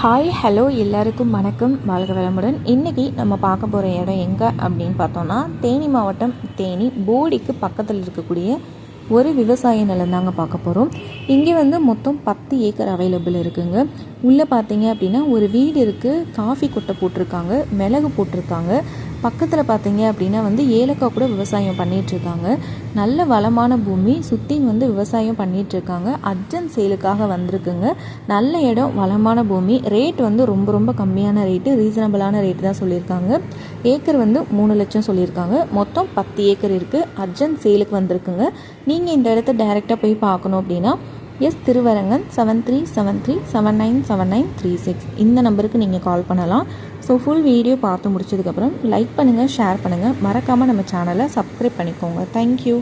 Hi hello எல்லாருக்கும் வணக்கம். வாழ்க வளமுடன். இன்றைக்கி நம்ம பார்க்க போகிற இடம் எங்கே அப்படின்னு பார்த்தோன்னா தேனி மாவட்டம் தேனி போடிக்கு பக்கத்தில் இருக்கக்கூடிய ஒரு விவசாய நிலம் தாங்க பார்க்க போகிறோம் இங்கே வந்து மொத்தம் பத்து ஏக்கர் அவைலபிள் இருக்குங்க. உள்ளே பார்த்தீங்க அப்படின்னா ஒரு வீடு இருக்குது காஃபி கொட்டை போட்டிருக்காங்க மிளகு போட்டிருக்காங்க. பக்கத்தில் பார்த்தீங்க அப்படின்னா வந்து ஏலக்காய் கூட விவசாயம் பண்ணிகிட்ருக்காங்க நல்ல வளமான பூமி சுற்றி வந்து விவசாயம் பண்ணிகிட்ருக்காங்க அர்ஜென்ட் சேலுக்காக வந்திருக்குங்க. நல்ல இடம் வளமான பூமி. ரேட் வந்து ரொம்ப ரொம்ப கம்மியான ரேட்டு ரீசனபிளான ரேட்டு தான் சொல்லியிருக்காங்க. ஏக்கர் வந்து மூணு லட்சம் சொல்லியிருக்காங்க. மொத்தம் பத்து ஏக்கர் இருக்குது அர்ஜென்ட் சேலுக்கு வந்திருக்குங்க. நீங்கள் இந்த இடத்த டைரெக்டாக போய் பார்க்கணும் அப்படின்னா S Thiruvarangan seven three seven three seven nine seven nine three six இந்த நம்பருக்கு நீங்கள் கால் பண்ணலாம். ஸோ ஃபுல் வீடியோ பார்த்து முடிச்சதுக்கப்புறம் லைக் பண்ணுங்கள் ஷேர் பண்ணுங்கள் மறக்காமல் நம்ம சேனலை சப்ஸ்கிரைப் பண்ணிக்கோங்க. தேங்க்யூ